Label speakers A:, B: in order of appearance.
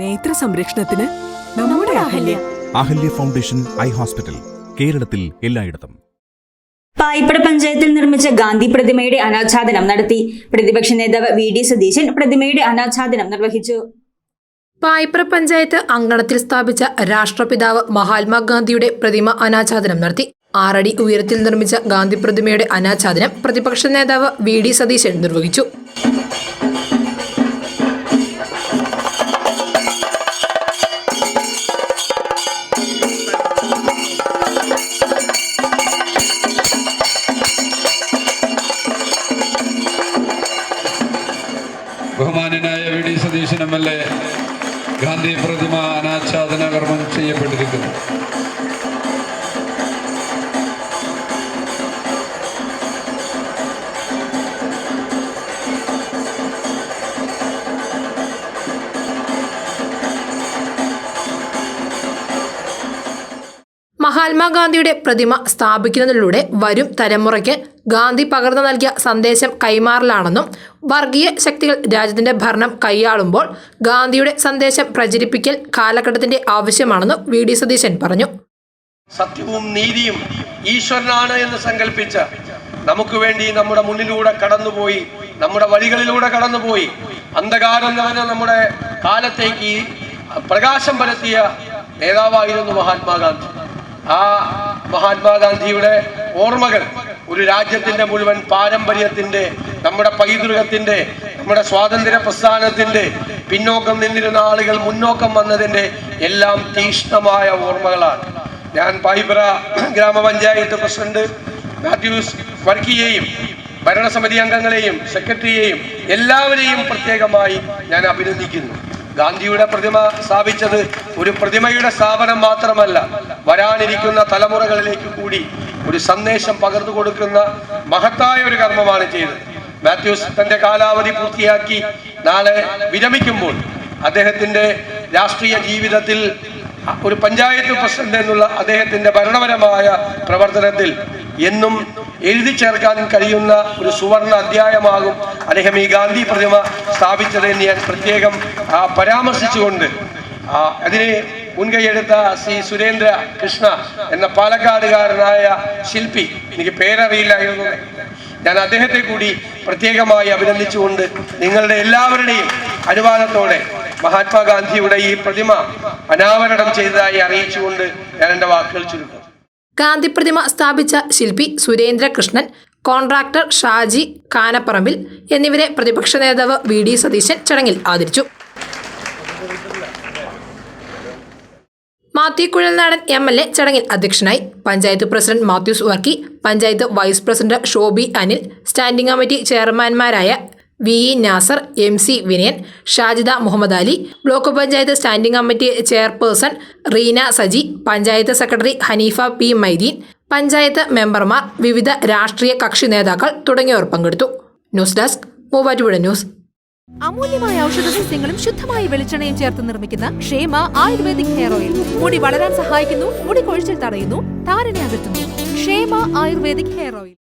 A: നേത്ര സംരക്ഷണത്തിന് നമ്മുടെ Ahalya.
B: Ahalya foundation eye hospital കേരളത്തിൽ എല്ലായിടത്തും.
C: പായിപ്പട പഞ്ചായത്തിൽ നിർമ്മിച്ച ഗാന്ധി പ്രതിമയുടെ അനാച്ഛാദനം നടത്തി. പ്രതിപക്ഷ നേതാവ് വി ഡി സതീശൻ പ്രതിമയുടെ അനാച്ഛാദനം നിർവഹിച്ചു.
D: പായിപ്ര പഞ്ചായത്ത് അങ്കണത്തിൽ സ്ഥാപിച്ച രാഷ്ട്രപിതാവ് മഹാത്മാഗാന്ധിയുടെ പ്രതിമ അനാച്ഛാദനം നടത്തി. ആറടി ഉയരത്തിൽ നിർമ്മിച്ച ഗാന്ധി പ്രതിമയുടെ അനാച്ഛാദനം പ്രതിപക്ഷ നേതാവ് വി ഡി സതീശൻ നിർവഹിച്ചു.
E: ബഹുമാനനായ V D Satheesan M L A Gandhi പ്രതിമ അനാച്ഛാദന കർമ്മം ചെയ്യപ്പെട്ടിരിക്കുന്നു.
D: മഹാത്മാഗാന്ധിയുടെ പ്രതിമ സ്ഥാപിക്കുന്നതിലൂടെ വരും തലമുറയ്ക്ക് ഗാന്ധി പകർന്നു നൽകിയ സന്ദേശം കൈമാറലാണെന്നും വർഗീയ ശക്തികൾ രാജ്യത്തിന്റെ ഭരണം കൈയാളുമ്പോൾ ഗാന്ധിയുടെ സന്ദേശം പ്രചരിപ്പിക്കൽ കാലഘട്ടത്തിന്റെ ആവശ്യമാണെന്നും വി ഡി സതീശൻ പറഞ്ഞു.
F: സത്യവും നീതിയും ഈശ്വരനാണ് എന്ന് സങ്കല്പിച്ച നമുക്ക് വേണ്ടി നമ്മുടെ മുന്നിലൂടെ കടന്നുപോയി നമ്മുടെ വഴികളിലൂടെ കടന്നുപോയി അന്ധകാരം നിറഞ്ഞ നമ്മുടെ കാലത്തേക്ക് പ്രകാശം പരത്തിയ നേതാവായിരുന്നു മഹാത്മാഗാന്ധി ആ മഹാത്മാഗാന്ധിയുടെ ഓർമ്മകൾ ഒരു രാജ്യത്തിന്റെ മുഴുവൻ പാരമ്പര്യത്തിന്റെ നമ്മുടെ പൈതൃകത്തിന്റെ നമ്മുടെ സ്വാതന്ത്ര്യ പ്രസ്ഥാനത്തിന്റെ പിന്നോക്കം നിന്നിരുന്ന ആളുകൾ മുന്നോക്കം വന്നതിന്റെ എല്ലാം തീക്ഷ്ണമായ ഓർമ്മകളാണ്. ഞാൻ പായിപ്ര ഗ്രാമപഞ്ചായത്ത് പ്രസിഡന്റ് മാത്യൂസ് വർക്കിയെയും ഭരണസമിതി അംഗങ്ങളെയും സെക്രട്ടറിയെയും എല്ലാവരെയും പ്രത്യേകമായി ഞാൻ അഭിനന്ദിക്കുന്നു. ഗാന്ധിയുടെ പ്രതിമ സ്ഥാപിച്ചത് ഒരു പ്രതിമയുടെ സ്ഥാപനം മാത്രമല്ല വരാനിരിക്കുന്ന തലമുറകളിലേക്ക് കൂടി ഒരു സന്ദേശം പകർന്നു കൊടുക്കുന്ന മഹത്തായ ഒരു കർമ്മമാണ് ചെയ്തത്. മാത്യൂസ് തന്റെ കാലാവധി പൂർത്തിയാക്കി നാളെ വിരമിക്കുമ്പോൾ അദ്ദേഹത്തിന്റെ രാഷ്ട്രീയ ജീവിതത്തിൽ ഒരു പഞ്ചായത്ത് പ്രസിഡന്റ് എന്നുള്ള അദ്ദേഹത്തിന്റെ ഭരണപരമായ പ്രവർത്തനത്തിൽ എന്നും എഴുതി ചേർക്കാനും കഴിയുന്ന ഒരു സുവർണ അധ്യായമാകും. അദ്ദേഹം ഈ ഗാന്ധി പ്രതിമ സ്ഥാപിച്ചതെന്ന് ഞാൻ പ്രത്യേകം പരാമർശിച്ചുകൊണ്ട് അതിനെ അതിന് മുൻകൈയെടുത്ത ശ്രീ സുരേന്ദ്ര കൃഷ്ണ എന്ന പാലക്കാടുകാരനായ ശില്പി എനിക്ക് പേരറിയില്ലായിരുന്നു. ഞാൻ അദ്ദേഹത്തെ കൂടി പ്രത്യേകമായി അഭിനന്ദിച്ചുകൊണ്ട് നിങ്ങളുടെ എല്ലാവരുടെയും അനുവാദത്തോടെ മഹാത്മാഗാന്ധിയുടെ ഈ പ്രതിമ അനാവരണം ചെയ്തതായി അറിയിച്ചുകൊണ്ട് ഞാൻ എന്റെ വാക്കുകൾ ചുരുക്കും
D: ഗാന്ധി പ്രതിമ സ്ഥാപിച്ച ശില്പി സുരേന്ദ്രകൃഷ്ണൻ കോൺട്രാക്ടർ ഷാജി കാനപ്പറമ്പിൽ എന്നിവരെ പ്രതിപക്ഷ നേതാവ് വി ഡി സതീശൻ ചടങ്ങിൽ ആദരിച്ചു. Mathew Kuzhalnadan M L A ചടങ്ങിൽ അധ്യക്ഷനായി panchayat president Mathews Varkey panchayat vice president Shobi Anil standing committee ചെയർമാൻമാരായ V E Nasar M C Vinayan Shajida Muhammad Ali block panchayat standing committee chairperson Reena Saji panchayat secretary Haneefa P Maideen panchayat മെമ്പർമാർ വിവിധ രാഷ്ട്രീയ കക്ഷി നേതാക്കൾ തുടങ്ങിയവർ പങ്കെടുത്തു. News desk Muvattupuzha news.
G: അമൂല്യമായ ഔഷധ സസ്യങ്ങളും ശുദ്ധമായ വെളിച്ചെണ്ണയും ചേർത്ത് നിർമ്മിക്കുന്ന ക്ഷേമ ആയുർവേദിക് ഹെയർ ഓയിൽ. മുടി വളരാൻ സഹായിക്കുന്നു മുടി കൊഴിച്ചിൽ തടയുന്നു താരനെ അകറ്റുന്നു. ക്ഷേമ ആയുർവേദിക് ഹെയർ ഓയിൽ.